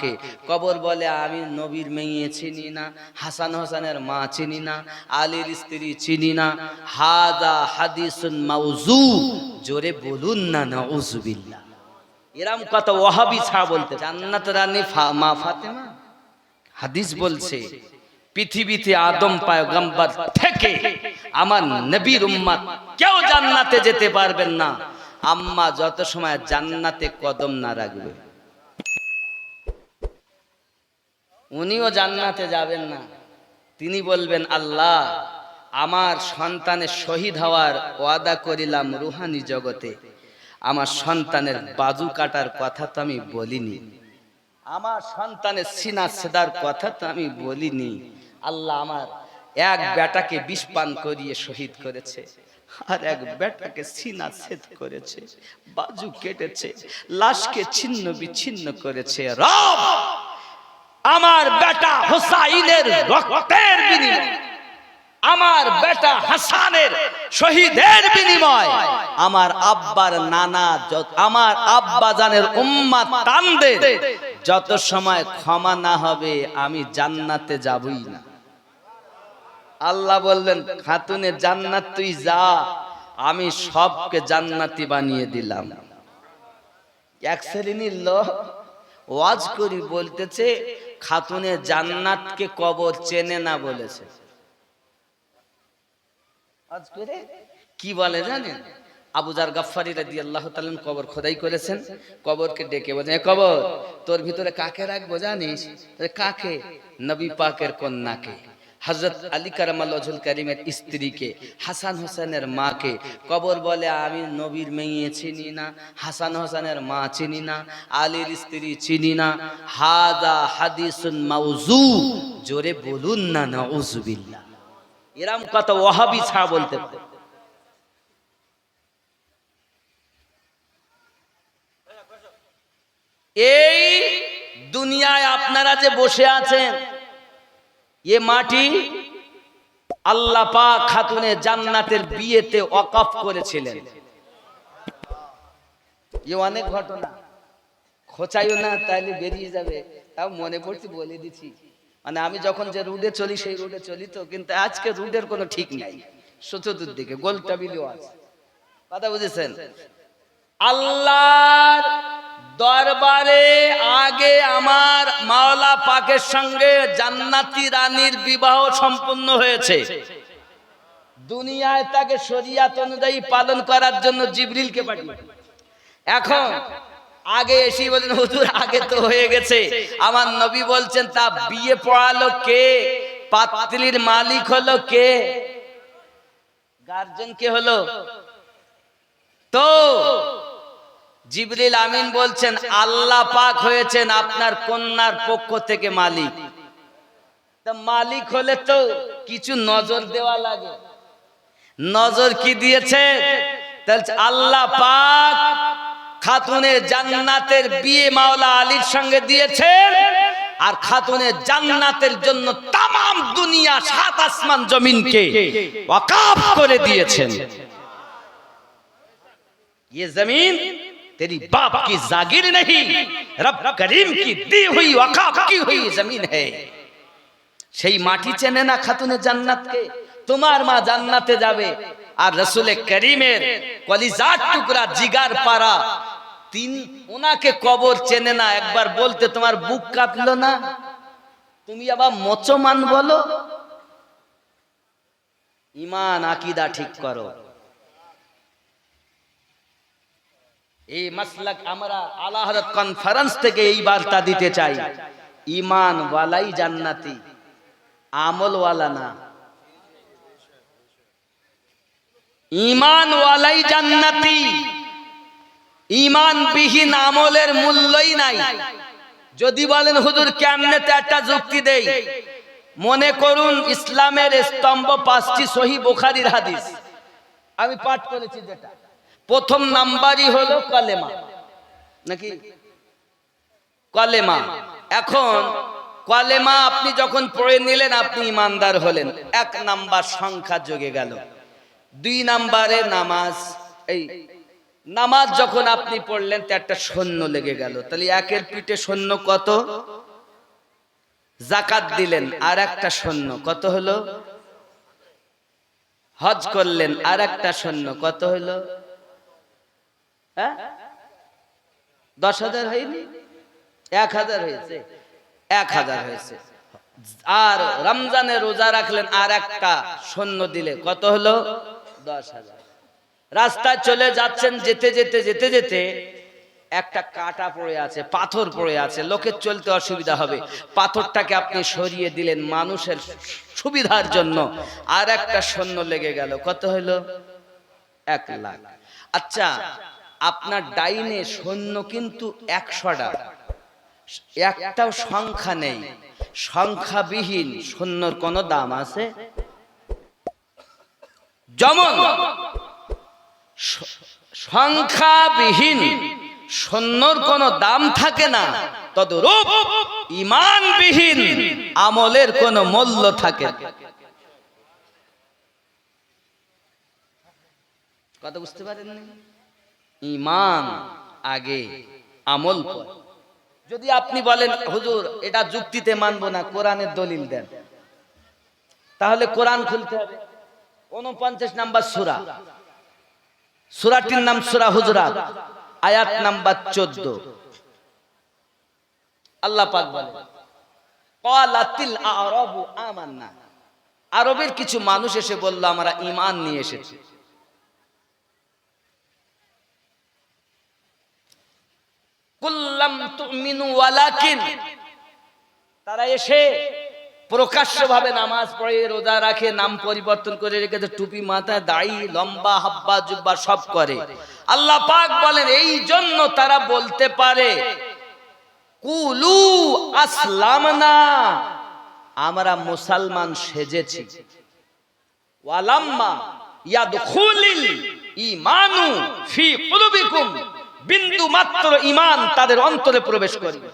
মাকে কবর বলে, আমি নবীর মেয়ে চিনি না, হাসান হোসেনের মা চিনি না, আলীর স্ত্রী চিনি না। হাদা হাদিসুন মাউজু জোরে বলুন না নাউজুবিল্লাহ এরম কথা ওয়াহাবি ছা বলতে জান্নাত রানী মা ফাতেমা। হাদিস বলছে, পৃথিবীতে আদম পায়গম্বর থেকে আমার নবীর উম্মত কেউ জান্নাতে যেতে পারবেন না। আম্মা যত সময় জান্নাতে কদম না রাখবে। উনিও জান্নাতে যাবেন না। তিনি বলবেন, আল্লাহ, আমার সন্তানের শহীদ হওয়ার ওয়াদা করিলাম রুহানি জগতে। আমার সন্তানের বাজু কাটার কথা তো আমি বলিনি। আমার সন্তানের সিনা সেদার কথা তো আমি বলিনি। আল্লাহ আমার এক বেটাকে বিষ পান করিয়ে শহীদ করেছে আর এক বেটাকে সিনা ছেদ করেছে, বাজু কেটেছে, লাশকে ছিন্ন বিচ্ছিন্ন করেছে। রব! আমার বেটা হোসাইনের রক্তের বিনিময়। আমার বেটা হাসানের শহীদের বিনিময়। আমার আব্বার নানা আমার আব্বা জানের উম্মা তানদের, যত সময় ক্ষমা না হবে, আমি জান্নাতে যাবই না। আল্লাহ বললেন, খাতুনে, জান্নাত তুই যা, আমি সবকে জান্নাতি বানিয়ে দিলাম। এক শ্রেণির লোক ওয়াজ করি বলতেছে খাতুনে জান্নাতকে কবর চেনে না বলেছে। কি বলে জানেন? আবুজার গাফারি রাদি আল্লাহ তালেন কবর খোদাই করেছেন। কবরকে ডেকে বলছেন কবর তোর ভিতরে কাকে রাখব জানিস? কাকে? নবী পাকের কন্যাকে। হজরত আলী কারামাল করিমের স্ত্রীকে, হাসান হোসেনের মাকে। কবর বলে, আমি নবীর মেয়ে চিনি না, হাসান হোসেনের মা চিনি না, আলীর স্ত্রী চিনি না। হাদা হাদিসুন মাউজু জোরে বলুন না নাউজুবিল্লাহ এরম কথা ওহাবি ছা বলতে এই দুনিয়ায় আপনারা যে বসে আছেন এ মাটি আল্লাহ পাক খাতুনে জান্নাতের বিয়েতে ওয়াকফ করেছিলেন। এ অনেক ঘটনা। খোঁচাইও না, তাইলে বেরিয়ে যাবে। তাও মনে পড়ছি, বলে দিচ্ছি মানে আমি যখন যে রুটে চলি, সেই রুটে চলি তো, কিন্তু আজকে রুটের কোনো ঠিক নাই। চতুর্দিকে গোলটা বিলিও আছে। কথা বুঝেছেন? আল্লাহর দরবারে আগে আমার মাওলা পাকের সঙ্গে জান্নাতি রানীর বিবাহ সম্পন্ন হয়েছে। দুনিয়ায় তাকে শরিয়াত অনুযায়ী পালন করার জন্য জিবরিলকে পাঠিয়ে এখন আগে এসে বলেন, হুজুর, আগে তো হয়ে গেছে। আমার নবী বলছেন, তা বিয়ে পড়ালো কে? পাত্রীর মালিক হলো কে? গার্জেন কে হলো? তো জিবরিল আমিন বলছেন আল্লাহ পাক হয়েছেন আপনার কন্যার পক্ষ থেকে মালিক তা মালিক হলে তো কিছু নজর দেওয়া লাগে নজর কি দিয়েছে তাহলে আল্লাহ পাক খাতুনে জান্নাতের বিয়ে মাওলা আলীর সঙ্গে দিয়েছেন আর খাতুনে জান্নাতের জন্য তাম দুনিয়া সাত আসমান জমিনকে ওয়াকাফ করে দিয়েছেন ये जमीन तेरी बाप की जागीर नहीं रब करीम की दी हुई वकाफ की हुई जमीन है সেই মাটি চেনে না খাতুনে জান্নাতকে তোমার মা জান্নাতে যাবে আর রসুলে করিমের কলিজার টুকরা জিগার পাড়া তিন ওনাকে কবর চেনে না একবার বলতে তোমার বুক কাঁপলো না তুমি আবার মচমান বলো ইমান আকিদা ঠিক করো এই মাসলাক আমরা আলা হযরত কনফারেন্স থেকে এই বার্তা দিতে চাই। ইমান ওয়ালাই জান্নাতি, আমল ওয়ালা না। ইমান ওয়ালাই জান্নাতি ইমান বিহীন আমলের মূল্যই নাই। যদি বলেন, হুজুর, কেমনে একটা যুক্তি দেই? মনে করুন, ইসলামের স্তম্ভ পাঁচটি সহি বুখারীর হাদিস। আমি পাঠ করেছি যেটা। প্রথম নাম্বারই হলো কলেমা। নাকি? কলেমা। এখন কলেমা আপনি যখন পড়ে নিলেন, আপনি ইমানদার হলেন। এক নাম্বার সংখ্যা যোগে গেল। দুই নাম্বারে নামাজ। এই নামাজ যখন আপনি পড়লেন তো একটা সৈন্য লেগে গেল। তাহলে একের পিঠে সৈন্য কত? জাকাত দিলেন, আর একটা সৈন্য কত হলো? হজ করলেন, আর একটা সৈন্য কত হলো? হ্যাঁ? দশ হাজার হয়নি? এক হাজার হয়েছে। এক হাজার হয়েছে। আর রমজানে রোজা রাখলেন আর একটা সৈন্য দিলে কত হলো? দশ হাজার। রাস্তায় চলে যাচ্ছেন যেতে যেতে যেতে যেতে একটা কাটা পড়ে আছে, পাথর পড়ে আছে। লোকের চলতে অসুবিধা হবে। পাথরটাকে আপনি সরিয়ে দিলেন মানুষের সুবিধার জন্য। আর একটা সৈন্য লেগে গেল। কত হলো? এক লাখ। আচ্ছা আপনার ডাইনে সৈন্য কিন্তু একশোটা। একটাও সংখ্যা নেই। সংখ্যাবিহীন সৈন্যর কোনো দাম আছে? যেমন, সংখ্যাবিহীন সৈন্যর কোনো দাম থাকে না, তদরূপ ইমানবিহীন আমলের কোনো মূল্য থাকে। কথা বুঝতে পারেননি? ইমান আগে, আমল যদি আপনি বলেন, হুজুর, এটা যুক্তিতে মানবো না, কোরআনের দলিল দেন। তাহলে কোরআন খুলতে হবে। উনপঞ্চাশ নাম্বার সুরা। সুরাটির নাম সুরা হুজরাত, আয়াত নাম্বার চোদ্দ। আল্লাহ পাক বলে ক্বালাতিল আরাবু আমান্না। আরবের কিছু মানুষ এসে বলল, আমরা ঈমান নিয়ে এসেছি। কুল্লাম তারা এসে প্রকাশ্যভাবে নামাজ পড়ে, রোজা রাখে, নাম পরিবর্তন করে রেখেছে, টুপি মাথায় দাড়ি, লম্বা, হাব্বা, জুব্বা সব করে। আল্লাহ পাক বলেন, এই জন্য তারা বলতে পারে, কুলু আসলাম না আমরা মুসলমান সেজেছি। ওয়ালাম্মা ইয়াদখুলিল ঈমানু ফি কুলুবিকুম। বিন্দু মাত্র ইমান তাদের অন্তরে প্রবেশ করবে।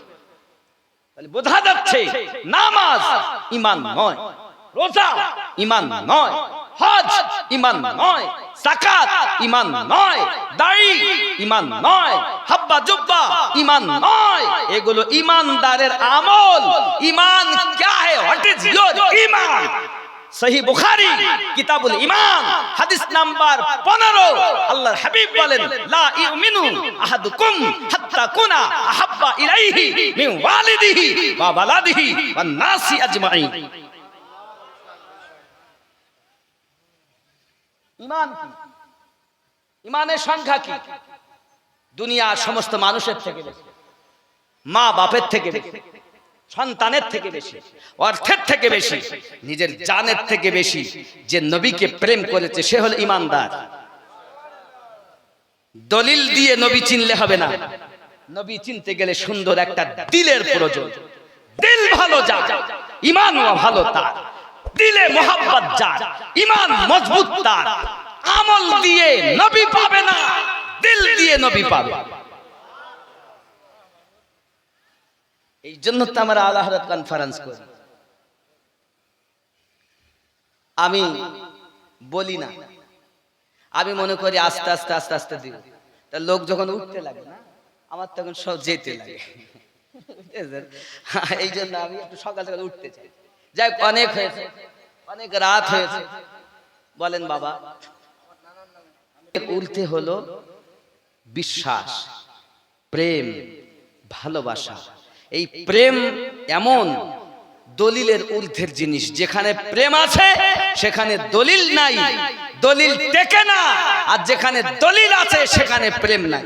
বোঝা যাচ্ছে নামাজ ইমান নয় রোজা ইমান নয় হজ ইমান নয় সাকাত ইমান নয় দাড়ি ইমান নয় হাব্বা জুব্বা ইমান নয়। এগুলো ইমানদারের আমল। ইমান ক্যা হ্যায় ইজ ইমান সহি বুখারী, কিতাবুল ঈমান হাদিস নাম্বার 15 আল্লাহর হাবিব বলেন, লা ইউমিনু আহাদুকুম হাত্তা কুনা আহাব্বা ইলাইহি মিন ওয়ালিদিহি ওয়া ওয়ালাদিহি ওয়ান নাসি আজমাইন। ঈমান কি? ঈমানের সংখ্যা কি? দুনিয়ার সমস্ত মানুষের থেকে বেশি মা বাপের থেকে বেশি। সন্তানের থেকে বেশি, অর্থের থেকে বেশি, নিজের জানের থেকে বেশি যে নবীকে প্রেম করেছে, সে হল ইমানদার। দলিল দিয়ে নবী চিনলে হবে না। নবী চিনতে গেলে সুন্দর একটা দিলের প্রয়োজন। দিল ভালো যা ইমান ভালো তার। দিলে মোহাব্বত যা ইমান মজবুত তার। আমল দিয়ে নবী পাবে না, দিল দিয়ে নবী পাবে। এই জন্য তো আমরা আল্লাহ কনফারেন্স করি। আমি বলি না। আমি মনে করি আস্তে আস্তে আস্তে আস্তে দিব তা লোক যখন উঠতে লাগে না, আমার তখন সব যেতে লাগে। এই জন্য আমি একটু সকাল সকাল উঠতে চাই। যাই অনেক হয়েছে। অনেক রাত হয়েছে। বলেন বাবা উঠতে হলো বিশ্বাস, প্রেম, ভালোবাসা। এই প্রেম এমন দলিলের ঊর্ধ্বের জিনিস, যেখানে প্রেম আছে, সেখানে দলিল নাই, দলিল টেকে না, আর যেখানে দলিল আছে, সেখানে প্রেম নাই।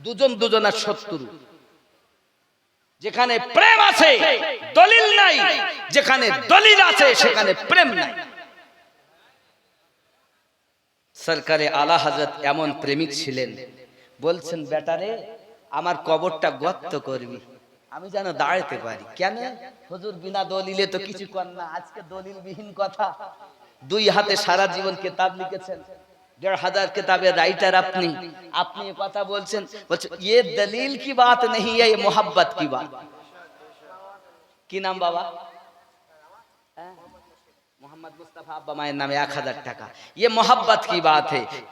দুজন দুজনের শত্রু। যেখানে প্রেম আছে, দলিল নাই, যেখানে দলিল আছে, সেখানে প্রেম নাই। সরকারে আলা হাজরত এমন প্রেমিক ছিলেন, বলছেন বেটারে আমার কবরটা গর্ত করবি। আমি যেন দাঁড়াতে পারি। কেন? হুজুর বিনা দলিলে তো কিছু কর না। আজকে দলিলবিহীন কথা। দুই হাতে সারা জীবন কেতাব লিখেছেন। দেড় হাজার কিতাবের রাইটার আপনি। আপনি কথা বলছেন। বলছে ইয়ে দলিল কি বাত নেই মোহাব্বত কি বাত? কি নাম বাবা? ইয়ে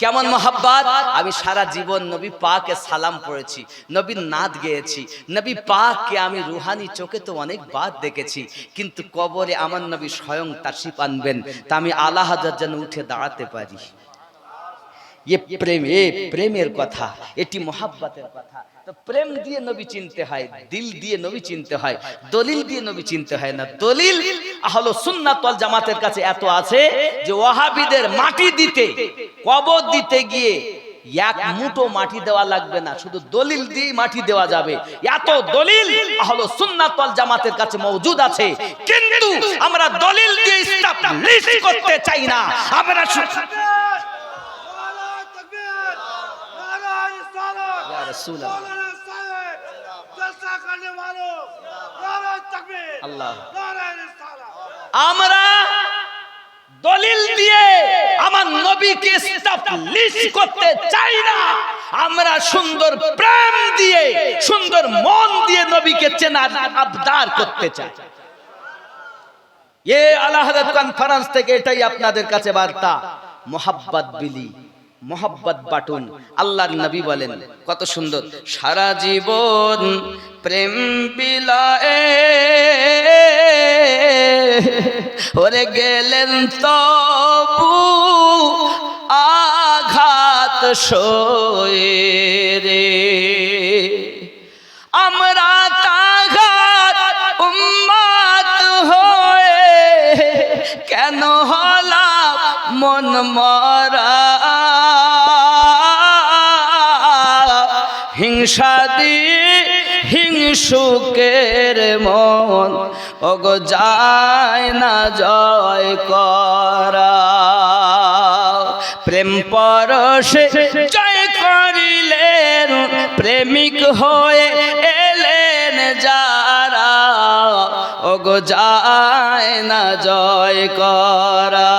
কেমন মোহাব্বত? আমি সারা জীবন নবী পাকে সালাম পড়েছি, নবীর নাদ গেয়েছি। নবী পাককে আমি রুহানি চোখে তো অনেক বাদ দেখেছি, কিন্তু কবরে আমার নবী স্বয়ং তাশিফ আনবেন, তা আমি আল্লাহ যেন উঠে দাঁড়াতে পারি। ये প্রেম এ প্রেমের কথা এটি মোহাব্বতের কথা তো প্রেম দিয়ে নবী চিনতে হয় দিল দিয়ে নবী চিনতে হয় দলিল দিয়ে নবী চিনতে হয় না দলিল আহলো সুন্নাত জামাতের কাছে এত আছে যে ওয়াহাবিদের মাটি দিতে, কবর দিতে গিয়ে এক মুঠো মাটি দেওয়া লাগবে না, শুধু দলিল দিয়ে মাটি দেওয়া যাবে। এত দলিল আহলো সুন্নাত ওয়াল জামাতের কাছে মওজুদ আছে। কিন্তু আমরা দলিল দিয়ে করতে চাই না। আমরা তাকবীর আল্লাহ। আমরা দলিল দিয়ে আমার নবীকে করতে চাই না। আমরা সুন্দর প্রেম দিয়ে, সুন্দর মন দিয়ে নবীকে চেনার আবদার করতে চাই। এ আল্লাহ কনফারেন্স থেকে এটাই আপনাদের কাছে বার্তা। মোহাব্বত বিলি। মোহাব্বত বাটুন। আল্লাহর নবী বলেন, কত সুন্দর। সারা জীবন প্রেম বিলায়ে ওরে গেলেন তবু আঘাত রে। আমরা তাঘাত উম্মাত হয়ে কেন হলাম মন মরা হিংসা দিয়ে হিংসুকের মন, ওগো যায় না জয় করা। প্রেম পরশে জয় করিলেন, প্রেমিক হয়ে এলেন যারা, ওগো যায় না জয় করা।